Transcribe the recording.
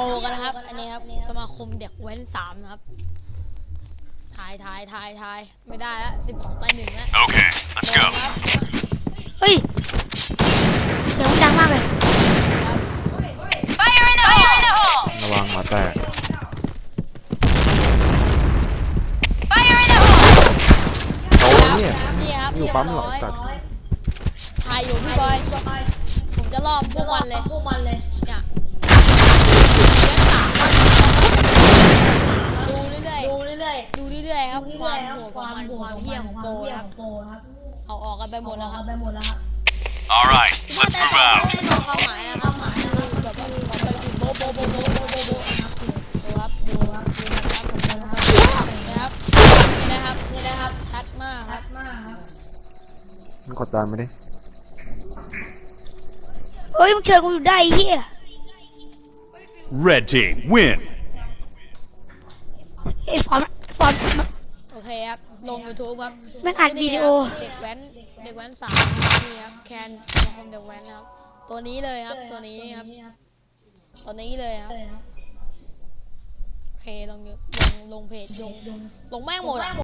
รกันนะครับ อันนี้ครับ สมาคมเด็กแว้นสามนะครับถ่ายถ่ายถ่ายถ่ายไม่ได้แล้วสิบสองต่อหนึ่งแล้ว Okay, let's go. ครับเฮ้ย เสียงดังมากเลย Fire in the hole! ระวังหัวแตก Fire in the hole! โอ้เนี่ย นี่ครับอยู่เรียบปั๊มหรอร้อยสัตว์ถ่ายอยู่พี่บอย ผมจะรอบพวกมันเลยพวกมันเลย ๆดูเรื่อยๆดูเรื่อยๆครับความโหดความมันความเหี้ยของโปรครับเอาออกกันไปหมดแล้วครับ All right, let's move out. ความหมายนะครับหมายคือแบบว่าแบบไปถึงโบะโบะโบะโบะโบะโบะโบะนะครับดูครับดูครับดูนะครับนี่นะครับนี่นะครับชัดมากครับมันกดจานไม่ได้เฮ้ยมึงเชิญกูอยู่ได้ไอ้เฮีย Red team, win. ไอ้ฟอร์มฟอร์มโอ เคครับ ลง YouTube ครับแม่งอัดวิดีโอ เด็กแว้น เด็กแว้นสามนี่ครับ แคนสมาคมเด็กแว้นนะครับ ตัวนี้เลยครับ ตัวนี้ครับ ตัวนี้เลยครับโอเคลงลงลงเพจลงลงแม่งหมดอะ